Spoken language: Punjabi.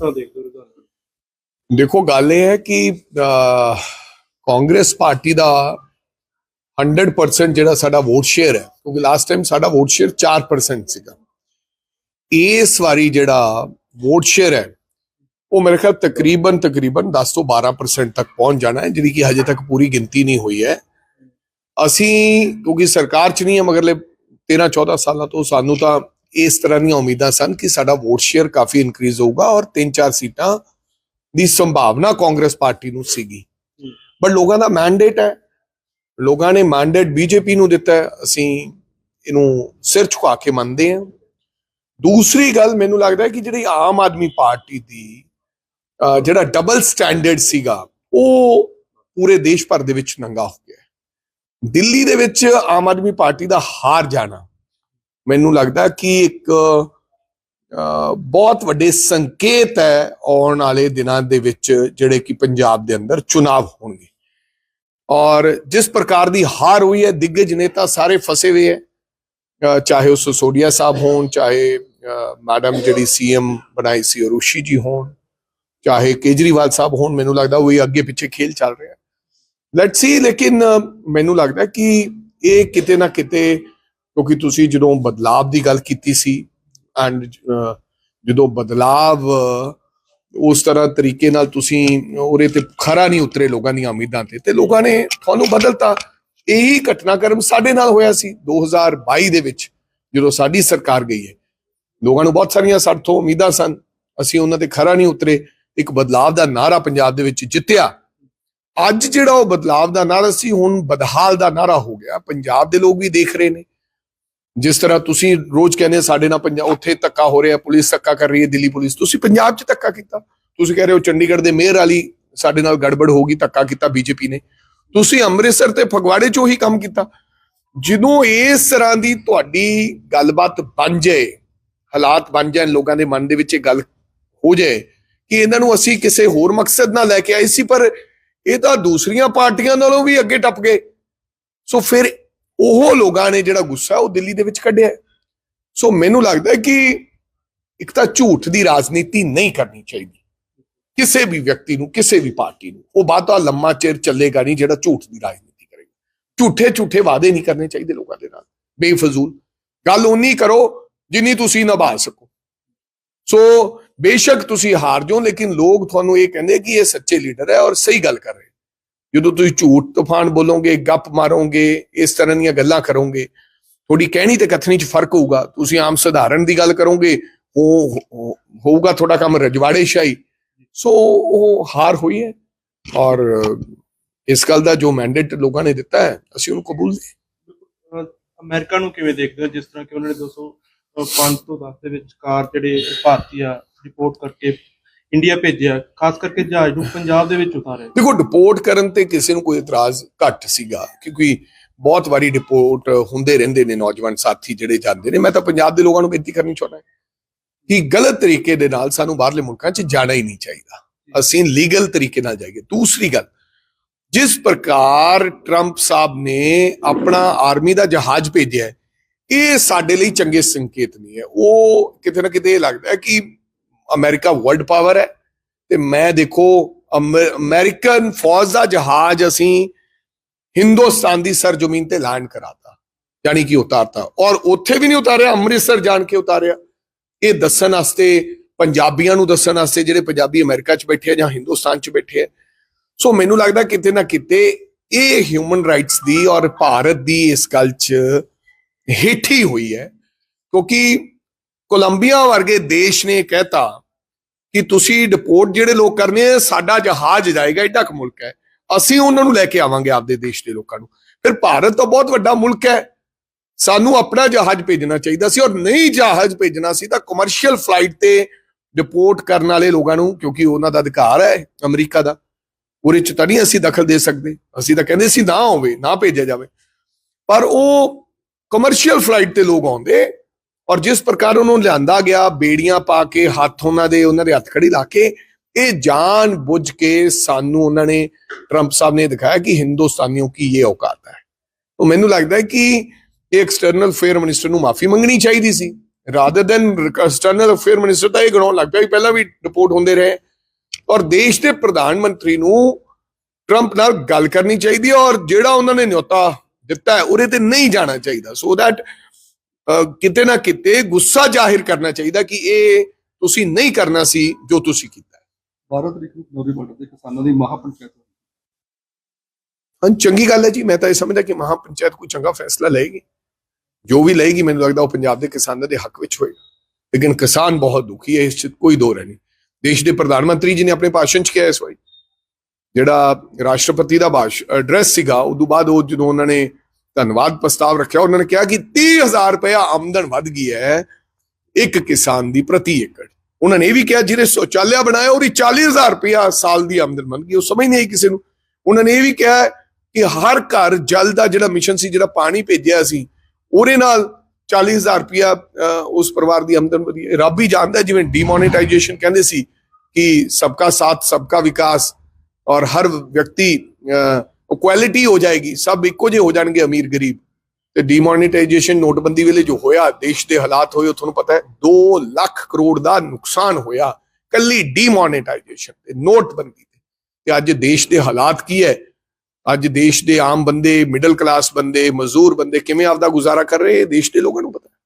ਤਾਂ ਦੇਖਦੇ ਰੁਝਾਨ। ਦੇਖੋ, ਗੱਲ ਇਹ ਹੈ ਕਿ ਕਾਂਗਰਸ ਪਾਰਟੀ ਦਾ 100% ਜਿਹੜਾ ਸਾਡਾ ਵੋਟ ਸ਼ੇਅਰ ਹੈ, ਕਿਉਂਕਿ ਲਾਸਟ ਟਾਈਮ ਸਾਡਾ ਵੋਟ ਸ਼ੇਅਰ 4% ਸੀਗਾ। ਇਸ ਵਾਰੀ ਜਿਹੜਾ ਵੋਟ ਸ਼ੇਅਰ ਹੈ, ਉਹ ਮੇਰੇ ਖਿਆਲ ਤਕਰੀਬਨ ਤਕਰੀਬਨ 10 ਤੋਂ 12% ਤੱਕ ਪਹੁੰਚ ਜਾਣਾ ਹੈ, ਜਿਹੜੀ ਕਿ ਹਜੇ ਤੱਕ ਪੂਰੀ ਗਿਣਤੀ ਨਹੀਂ ਹੋਈ ਹੈ। ਅਸੀਂ, ਕਿਉਂਕਿ ਸਰਕਾਰ ਚ ਨਹੀਂ ਹੈ, ਮਗਰਲੇ 13 14 ਸਾਲਾਂ ਤੋਂ ਸਾਨੂੰ ਤਾਂ ਇਸ ਤਰ੍ਹਾਂ ਦੀਆਂ ਉਮੀਦਾਂ ਸਨ ਕਿ ਸਾਡਾ ਵੋਟ ਸ਼ੇਅਰ ਕਾਫੀ ਇਨਕਰੀਜ਼ ਹੋਊਗਾ ਔਰ 3-4 ਸੀਟਾਂ ਦੀ ਸੰਭਾਵਨਾ ਕਾਂਗਰਸ ਪਾਰਟੀ ਨੂੰ ਸੀਗੀ। ਬਟ ਲੋਕਾਂ ਦਾ ਮੈਂਡੇਟ ਹੈ। ਲੋਕਾਂ ਨੇ ਮੈਂਡੇਟ ਬੀਜੇਪੀ ਨੂੰ ਦਿੱਤਾ ਅਸੀਂ ਇਹਨੂੰ ਸਿਰ ਝੁਕਾ ਕੇ ਮੰਨਦੇ ਹਾਂ। ਦੂਸਰੀ ਗੱਲ ਮੈਨੂੰ ਲੱਗਦਾ ਹੈ ਕਿ ਜਿਹੜੀ ਆਮ ਆਦਮੀ ਪਾਰਟੀ ਦੀ ਜਿਹੜਾ ਡਬਲ ਸਟੈਂਡਰਡ ਸੀਗਾ ਉਹ ਪੂਰੇ ਦੇਸ਼ ਭਰ ਦੇ ਵਿੱਚ ਨੰਗਾ ਹੋ ਗਿਆ। ਦਿੱਲੀ ਦੇ ਵਿੱਚ ਆਮ ਆਦਮੀ ਪਾਰਟੀ ਦਾ ਹਾਰ ਜਾਣਾ ਮੈਨੂੰ ਲੱਗਦਾ ਕਿ ਇੱਕ ਅਹ, ਬਹੁਤ ਵੱਡੇ ਸੰਕੇਤ ਹੈ ਆਉਣ ਵਾਲੇ ਦਿਨਾਂ ਦੇ ਵਿੱਚ ਜਿਹੜੇ ਕਿ ਪੰਜਾਬ ਦੇ ਅੰਦਰ ਚੁਣਾਵ ਹੋਣਗੇ। ਔਰ ਜਿਸ ਪ੍ਰਕਾਰ ਦੀ ਹਾਰ ਹੋਈ ਹੈ ਦਿੱਗਜ ਨੇਤਾ ਸਾਰੇ ਫਸੇ ਹੋਏ ਹੈ। ਚਾਹੇ ਉਹ ਸੋਸੋਡੀਆ ਸਾਹਿਬ ਹੋਣ ਚਾਹੇ ਮੈਡਮ ਜਿਹੜੀ ਸੀਐਮ ਬਣਾਈ ਸੀ ਰੂਸ਼ੀ ਜੀ ਹੋਣ ਚਾਹੇ ਕੇਜਰੀਵਾਲ ਸਾਹਿਬ ਹੋਣ ਮੈਨੂੰ ਲੱਗਦਾ ਉਹ ਅੱਗੇ ਪਿੱਛੇ ਖੇਲ ਚੱਲ ਰਿਹਾ। ਲੈਟਸ ਸੀ ਲੇਕਿਨ ਮੈਨੂੰ ਲੱਗਦਾ ਕਿ ਇਹ ਕਿਤੇ ਨਾ ਕਿਤੇ ਕਿਉਂਕਿ ਤੁਸੀਂ ਜਦੋਂ ਬਦਲਾਵ ਦੀ ਗੱਲ ਕੀਤੀ ਸੀ ਐਂਡ ਜਦੋਂ ਬਦਲਾਵ, ਉਸ ਤਰ੍ਹਾਂ ਤਰੀਕੇ ਨਾਲ ਤੁਸੀਂ ਉਹਦੇ ਤੇ ਖਰਾ ਨਹੀਂ ਉਤਰੇ ਲੋਕਾਂ ਦੀਆਂ ਉਮੀਦਾਂ ਤੇ ਤੇ ਲੋਕਾਂ ਨੇ ਤੁਹਾਨੂੰ ਬਦਲਤਾ। ਇਹੀ ਘਟਨਾਕ੍ਰਮ ਸਾਡੇ ਨਾਲ ਹੋਇਆ ਸੀ 2022 ਦੇ ਵਿੱਚ, ਜਦੋਂ ਸਾਡੀ ਸਰਕਾਰ ਗਈ ਹੈ। ਲੋਕਾਂ ਨੂੰ ਬਹੁਤ ਸਾਰੀਆਂ ਸਾਡੇ ਉਮੀਦਾਂ ਸਨ, ਅਸੀਂ ਉਹਨਾਂ ਤੇ ਖਰਾ ਨਹੀਂ ਉਤਰੇ। ਇੱਕ ਬਦਲਾਵ ਦਾ ਨਾਰਾ ਪੰਜਾਬ ਦੇ ਵਿੱਚ ਜਿੱਤਿਆ। ਅੱਜ ਜਿਹੜਾ ਉਹ ਬਦਲਾਵ ਦਾ ਨਾਰਾ ਸੀ, ਹੁਣ ਬਦਹਾਲ ਦਾ ਨਾਰਾ ਹੋ ਗਿਆ। ਪੰਜਾਬ ਦੇ ਲੋਕ ਵੀ ਦੇਖ ਰਹੇ ਨੇ। ਜਿਸ ਤਰ੍ਹਾਂ ਤੁਸੀਂ ਰੋਜ਼ ਕਹਿੰਦੇ ਸਾਡੇ ਨਾਲ ਪੰਜਾਬ ਉੱਥੇ ਧੱਕਾ ਹੋ ਰਿਹਾ, ਪੁਲਿਸ ਧੱਕਾ ਕਰ ਰਹੀ ਹੈ, ਦਿੱਲੀ ਪੁਲਿਸ। ਤੁਸੀਂ ਪੰਜਾਬ 'ਚ ਧੱਕਾ ਕੀਤਾ। ਤੁਸੀਂ ਕਹਿ ਰਹੇ ਹੋ ਚੰਡੀਗੜ੍ਹ ਦੇ ਮੇਅਰ ਵਾਲੀ ਸਾਡੇ ਨਾਲ ਗੜਬੜ ਹੋ ਗਈ, ਧੱਕਾ ਕੀਤਾ ਬੀਜੇਪੀ ਨੇ। ਤੁਸੀਂ ਅੰਮ੍ਰਿਤਸਰ ਤੇ ਫਗਵਾੜੇ 'ਚ ਉਹੀ ਕੰਮ ਕੀਤਾ। ਜਦੋਂ ਇਸ ਤਰ੍ਹਾਂ ਦੀ ਤੁਹਾਡੀ ਗੱਲਬਾਤ ਬਣ ਜਾਏ, ਹਾਲਾਤ ਬਣ ਜਾਣ, ਲੋਕਾਂ ਦੇ ਮਨ ਦੇ ਵਿੱਚ ਇਹ ਗੱਲ ਹੋ ਜਾਏ ਕਿ ਇਹਨਾਂ ਨੂੰ ਅਸੀਂ ਕਿਸੇ ਹੋਰ ਮਕਸਦ ਨਾਲ ਲੈ ਕੇ ਆਏ ਸੀ, ਪਰ ਇਹ ਤਾਂ ਦੂਸਰੀਆਂ ਪਾਰਟੀਆਂ ਨਾਲੋਂ ਵੀ ਅੱਗੇ ਟੱਪ ਗਏ। ਸੋ ਫਿਰ ਉਹ ਲੋਕਾਂ ਨੇ ਜਿਹੜਾ ਗੁੱਸਾ ਉਹ ਦਿੱਲੀ ਦੇ ਵਿੱਚ ਕੱਢਿਆ ਸੋ ਮੈਨੂੰ ਲੱਗਦਾ ਕਿ ਇੱਕ ਤਾਂ ਝੂਠ ਦੀ ਰਾਜਨੀਤੀ ਨਹੀਂ ਕਰਨੀ ਚਾਹੀਦੀ। ਕਿਸੇ ਵੀ ਵਿਅਕਤੀ ਨੂੰ, ਕਿਸੇ ਵੀ ਪਾਰਟੀ ਨੂੰ। ਉਹ ਬਾਤਾਂ ਲੰਮਾ ਚਿਰ ਚੱਲੇਗਾ ਨਹੀਂ ਜਿਹੜਾ ਝੂਠ ਦੀ ਰਾਜਨੀਤੀ ਕਰੇਗਾ। ਝੂਠੇ ਝੂਠੇ ਵਾਅਦੇ ਨਹੀਂ ਕਰਨੇ ਚਾਹੀਦੇ ਲੋਕਾਂ ਦੇ ਨਾਲ। ਬੇਫਜ਼ੂਲ। ਗੱਲ ਉਨੀ ਕਰੋ ਜਿੰਨੀ ਤੁਸੀਂ ਨਿਭਾ ਸਕੋ। ਸੋ ਬੇਸ਼ੱਕ ਤੁਸੀਂ ਹਾਰ ਜਾਓ, ਲੇਕਿਨ ਲੋਕ ਤੁਹਾਨੂੰ ਇਹ ਕਹਿੰਦੇ ਕਿ ਇਹ ਸੱਚੇ ਲੀਡਰ ਹੈ ਔਰ ਸਹੀ ਗੱਲ ਕਰ ਰਹੇ ਜਦੋਂ ਤੁਸੀਂ ਝੂਠ ਤੂਫਾਨ ਬੋਲੋਗੇ, ਗੱਪ ਮਾਰੋਗੇ, ਇਸ ਤਰ੍ਹਾਂ ਦੀਆਂ ਗੱਲਾਂ ਕਰੋਗੇ, ਤੁਹਾਡੀ ਕਹਿਣੀ ਤੇ ਕਥਨੀ 'ਚ ਫ਼ਰਕ ਹੋਊਗਾ। ਤੁਸੀਂ ਆਮ ਸਧਾਰਨ ਦੀ ਗੱਲ ਕਰੋਗੇ, ਉਹ ਹੋਊਗਾ ਤੁਹਾਡਾ ਕੰਮ ਰਜਵਾੜੇ ਸ਼ਾਹੀ। ਸੋ ਉਹ ਹਾਰ ਹੋਈ ਹੈ ਔਰ ਇਸ ਗੱਲ ਦਾ ਜੋ ਮੈਂਡੇਟ ਲੋਕਾਂ ਨੇ ਦਿੱਤਾ ਹੈ, ਅਸੀਂ ਉਹਨੂੰ ਕਬੂਲ ਅਹ ਅਮਰੀਕਾ ਨੂੰ ਕਿਵੇਂ ਦੇਖਦੇ ਹੋ, ਜਿਸ ਤਰ੍ਹਾਂ ਕਿ ਉਹਨਾਂ ਨੇ 205 ਤੋਂ 10 ਦੇ ਵਿਚਕਾਰ ਜਿਹੜੇ ਭਾਰਤੀ ਆ ਰਿਪੋਰਟ ਕਰਕੇ ਇੰਡੀਆ ਭੇਜਿਆ, ਖਾਸ ਕਰਕੇ ਜਹਾਜ਼ ਨੂੰ ਪੰਜਾਬ ਦੇ ਵਿੱਚ ਉਤਾਰਿਆ। ਦੇਖੋ ਡਿਪੋਰਟ ਕਰਨ ਤੇ ਕਿਸੇ ਨੂੰ ਕੋਈ ਇਤਰਾਜ਼ ਘੱਟ ਸੀਗਾ ਕਿਉਂਕਿ ਬਹੁਤ ਵਾਰੀ ਡਿਪੋਰਟ ਹੁੰਦੇ ਰਹਿੰਦੇ ਨੇ ਨੌਜਵਾਨ ਸਾਥੀ ਜਿਹੜੇ ਜਾਂਦੇ ਨੇ। ਮੈਂ ਤਾਂ ਪੰਜਾਬ ਦੇ ਲੋਕਾਂ ਨੂੰ ਬੇਨਤੀ ਕਰਨੀ ਚਾਹੁੰਦਾ ਕਿ ਗਲਤ ਤਰੀਕੇ ਦੇ ਨਾਲ ਸਾਨੂੰ ਬਾਹਰਲੇ ਮੁਲਕਾਂ 'ਚ ਜਾਣਾ ਹੀ ਨਹੀਂ ਚਾਹੀਦਾ। ਅਸੀਂ ਲੀਗਲ ਤਰੀਕੇ ਨਾਲ ਜਾਈਏ। ਦੂਸਰੀ ਗੱਲ, ਜਿਸ ਪ੍ਰਕਾਰ ਟਰੰਪ ਸਾਹਿਬ ਨੇ ਆਪਣਾ ਆਰਮੀ ਦਾ ਜਹਾਜ਼ ਭੇਜਿਆ, ਇਹ ਸਾਡੇ ਲਈ ਚੰਗੇ ਸੰਕੇਤ ਨਹੀਂ ਹੈ। ਉਹ ਕਿਤੇ ਨਾ ਕਿਤੇ ਇਹ ਲੱਗਦਾ ਹੈ ਕਿ ਅਮਰੀਕਾ ਵਰਲਡ ਪਾਵਰ ਹੈ ਤੇ ਮੈਂ ਦੇਖੋ ਅਮਰ- ਅਮਰੀਕਨ ਫੌਜ ਦਾ ਜਹਾਜ਼ ਅਸੀਂ ਹਿੰਦੁਸਤਾਨ ਦੀ ਸਰਜ਼ਮੀਨ ਤੇ ਲੈਂਡ ਕਰਾਤਾ ਯਾਨੀ ਕਿ ਉਤਾਰਤਾ। ਔਰ ਉੱਥੇ ਵੀ ਨਹੀਂ ਉਤਾਰਿਆ, ਅੰਮ੍ਰਿਤਸਰ ਜਾਣ ਕੇ ਉਤਾਰਿਆ। ਇਹ ਦੱਸਣ ਵਾਸਤੇ, ਪੰਜਾਬੀਆਂ ਨੂੰ ਦੱਸਣ ਵਾਸਤੇ ਜਿਹੜੇ ਪੰਜਾਬੀ ਅਮਰੀਕਾ 'ਚ ਬੈਠੇ ਆ ਜਾਂ ਹਿੰਦੁਸਤਾਨ 'ਚ ਬੈਠੇ ਆ, ਸੋ ਮੈਨੂੰ ਲੱਗਦਾ ਕਿਤੇ ਨਾ ਕਿਤੇ ਇਹ ਹਿਊਮਨ ਰਾਈਟਸ ਦੀ ਔਰ ਭਾਰਤ ਦੀ ਇਸ ਗੱਲ 'ਚ ਹੇਠੀ ਹੋਈ ਹੈ, ਕਿਉਂਕਿ ਕੋਲੰਬੀਆ ਵਰਗੇ ਦੇਸ਼ ਨੇ ਕਹਿਤਾ ਕਿ ਤੁਸੀਂ ਡਿਪੋਰਟ ਜਿਹੜੇ ਲੋਕ ਕਰਨੇ ਸਾਡਾ ਜਹਾਜ਼ ਜਾਏਗਾ ਏਡਾ ਕੁ ਮੁਲਕ ਹੈ। ਅਸੀਂ ਉਹਨਾਂ ਨੂੰ ਲੈ ਕੇ ਆਵਾਂਗੇ ਆਪਦੇ ਦੇਸ਼ ਦੇ ਲੋਕਾਂ ਨੂੰ। ਫਿਰ ਭਾਰਤ ਤਾਂ ਬਹੁਤ ਵੱਡਾ ਮੁਲਕ ਹੈ। ਸਾਨੂੰ ਆਪਣਾ ਜਹਾਜ਼ ਭੇਜਣਾ ਚਾਹੀਦਾ ਸੀ ਔਰ ਨਹੀਂ ਜਹਾਜ਼ ਭੇਜਣਾ ਸੀ ਤਾਂ ਕਮਰਸ਼ੀਅਲ ਫਲਾਈਟ ਤੇ ਡਿਪੋਰਟ ਕਰਨ ਵਾਲੇ ਲੋਕਾਂ ਨੂੰ, ਕਿਉਂਕਿ ਉਹਨਾਂ ਦਾ ਅਧਿਕਾਰ ਹੈ ਅਮਰੀਕਾ ਦਾ, ਉਹਦੇ ਚ ਤਾਂ ਨਹੀਂ ਅਸੀਂ ਦਖਲ ਦੇ ਸਕਦੇ। ਅਸੀਂ ਤਾਂ ਕਹਿੰਦੇ ਸੀ ਨਾ ਹੋਵੇ, ਨਾ ਭੇਜਿਆ ਜਾਵੇ। ਪਰ ਉਹ ਕਮਰਸ਼ੀਅਲ ਫਲਾਈਟ ਤੇ ਲੋਕ ਆਉਂਦੇ ਔਰ ਜਿਸ ਪ੍ਰਕਾਰ ਉਹਨੂੰ ਲਿਆਂਦਾ ਗਿਆ, ਬੇੜੀਆਂ ਪਾ ਕੇ, ਹੱਥ ਉਹਨਾਂ ਦੇ ਉਹਨਾਂ ਦੇ ਹੱਥ ਖੜੀ ਲਾ ਕੇ, ਇਹ ਜਾਣ ਬੁੱਝ ਕੇ ਸਾਨੂੰ ਉਹਨਾਂ ਨੇ, ਟਰੰਪ ਸਾਹਿਬ ਨੇ ਦਿਖਾਇਆ ਕਿ ਹਿੰਦੁਸਤਾਨੀਆਂ ਕੀ ਇਹ ਔਕਾਤ ਹੈ। ਉਹ ਮੈਨੂੰ ਲੱਗਦਾ ਹੈ ਕਿ ਇਹ ਐਕਸਟਰਨਲ ਅਫੇਅਰ ਮਿਨਿਸਟਰ ਨੂੰ ਮਾਫੀ ਮੰਗਣੀ ਚਾਹੀਦੀ ਸੀ। Rather than external affair minister ਤਾਂ ਇਹ ਗਣਾਉਣ ਲੱਗ ਪਿਆ ਵੀ ਪਹਿਲਾਂ ਵੀ ਰਿਪੋਰਟ ਹੁੰਦੇ ਰਹੇ। ਔਰ ਦੇਸ਼ ਦੇ ਪ੍ਰਧਾਨ ਮੰਤਰੀ ਨੂੰ ਟਰੰਪ ਨਾਲ ਗੱਲ ਕਰਨੀ ਚਾਹੀਦੀ ਹੈ ਔਰ ਜਿਹੜਾ ਉਹਨਾਂ ਨੇ ਨਿਯੋਤਾ ਦਿੱਤਾ ਹੈ, ਉਹਦੇ ਤੇ ਨਹੀਂ ਜਾਣਾ ਚਾਹੀਦਾ। ਸੋ ਦੈਟ ਕਿਤੇ ਨਾ ਕਿਤੇ ਗੁੱਸਾ ਜ਼ਾਹਿਰ ਕਰਨਾ ਚਾਹੀਦਾ ਕਿ ਇਹ ਤੁਸੀਂ ਨਹੀਂ ਕਰਨਾ ਸੀ ਜੋ ਤੁਸੀਂ ਕੀਤਾ ਹੈ। 12 ਤਰੀਕ ਨੂੰ ਨੌਰੀ ਬਾਰਡਰ ਦੇ ਕਿਸਾਨਾਂ ਦੀ ਮਹਾਪੰਚਾਇਤ। ਹਾਂ ਚੰਗੀ ਗੱਲ ਹੈ ਜੀ ਮੈਂ ਤਾਂ ਇਹ ਸਮਝਦਾ ਕਿ ਮਹਾ ਪੰਚਾਇਤ ਕੋਈ ਚੰਗਾ ਫੈਸਲਾ ਲਏਗੀ ਜੋ ਵੀ ਲਏਗੀ ਮੈਨੂੰ ਲੱਗਦਾ ਉਹ ਪੰਜਾਬ ਦੇ ਕਿਸਾਨਾਂ ਦੇ ਹੱਕ ਵਿੱਚ ਹੋਏਗਾ ਲੇਕਿਨ ਕਿਸਾਨ ਬਹੁਤ ਦੁਖੀ ਹੈ ਇਸ 'ਚ ਕੋਈ ਦੋ ਨਹੀਂ ਦੇਸ਼ ਦੇ ਪ੍ਰਧਾਨ ਮੰਤਰੀ ਜੀ ਨੇ ਆਪਣੇ ਭਾਸ਼ਣ 'ਚ ਕਿਹਾ ਇਸ ਵਾਰੀ ਜਿਹੜਾ ਰਾਸ਼ਟਰਪਤੀ ਦਾ ਭਾਸ਼ ਐਡਰੈਸ ਸੀਗਾ ਉਦੋਂ ਬਾਅਦ ਉਹ ਜਦੋਂ ਉਹਨਾਂ ਨੇ ਧੰਨਵਾਦ ਪ੍ਰਸਤਾਵ ਰੱਖਿਆ। ਉਹਨਾਂ ਨੇ ਕਿਹਾ ਕਿ 30000 ਰੁਪਇਆ ਆਮਦਨ ਵੱਧ ਗਈ ਹੈ ਇੱਕ ਕਿਸਾਨ ਦੀ ਪ੍ਰਤੀ ਏਕੜ। ਉਹਨਾਂ ਨੇ ਇਹ ਵੀ ਕਿਹਾ, ਜਿਹਨੇ ਸ਼ੌਚਾਲਿਆ ਬਣਾਇਆ, ਉਹਦੀ 40000 ਰੁਪਇਆ ਸਾਲ ਦੀ ਆਮਦਨ ਬਣ ਗਈ। ਉਹ ਸਮਝ ਨਹੀਂ ਆਈ ਕਿਸੇ ਨੂੰ। ਉਹਨਾਂ ਨੇ ਇਹ ਵੀ ਕਿਹਾ ਕਿ ਹਰ ਘਰ ਜਲ ਦਾ ਜਿਹੜਾ ਮਿਸ਼ਨ ਸੀ, ਜਿਹੜਾ ਪਾਣੀ ਭੇਜਿਆ ਸੀ, ਉਹਦੇ ਨਾਲ 40000 ਰੁਪਇਆ ਉਸ ਪਰਿਵਾਰ ਦੀ ਆਮਦਨ ਵਧੀ। ਰੱਬ ਹੀ ਜਾਣਦਾ ਜਿਵੇਂ ਡੀਮੋਨੇਟਾਈਜੇਸ਼ਨ ਕਹਿੰਦੇ ਸੀ ਕਿ ਸਬਕਾ ਸਾਥ, ਸਬਕਾ ਵਿਕਾਸ ਔਰ ਹਰ ਵਿਅਕਤੀ ਇਕੁਐਲਿਟੀ ਹੋ ਜਾਏਗੀ, ਸਭ ਇੱਕੋ ਜਿਹੇ ਹੋ ਜਾਣਗੇ ਅਮੀਰ ਗਰੀਬ। ਤੇ ਡੀਮੋਨੇਟਾਈਜੇਸ਼ਨ ਨੋਟਬੰਦੀ ਵੇਲੇ ਜੋ ਹੋਇਆ, ਦੇਸ਼ ਦੇ ਹਾਲਾਤ ਹੋਏ, ਉਹ ਤੁਹਾਨੂੰ ਪਤਾ ਹੈ 2 ਲੱਖ ਕਰੋੜ ਦਾ ਨੁਕਸਾਨ ਹੋਇਆ ਕੱਲੀ ਡੀਮੋਨੇਟਾਈਜੇਸ਼ਨ ਤੇ, ਨੋਟਬੰਦੀ ਤੇ। ਤੇ ਅੱਜ ਦੇਸ਼ ਦੇ ਹਾਲਾਤ ਕੀ ਹੈ? ਅੱਜ ਦੇਸ਼ ਦੇ ਆਮ ਬੰਦੇ ਮਿਡਲ ਕਲਾਸ ਬੰਦੇ, ਮਜ਼ਦੂਰ ਬੰਦੇ ਕਿਵੇਂ ਆਪਦਾ ਗੁਜ਼ਾਰਾ ਕਰ ਰਹੇ? ਇਹ ਦੇਸ਼ ਦੇ ਲੋਕਾਂ ਨੂੰ ਪਤਾ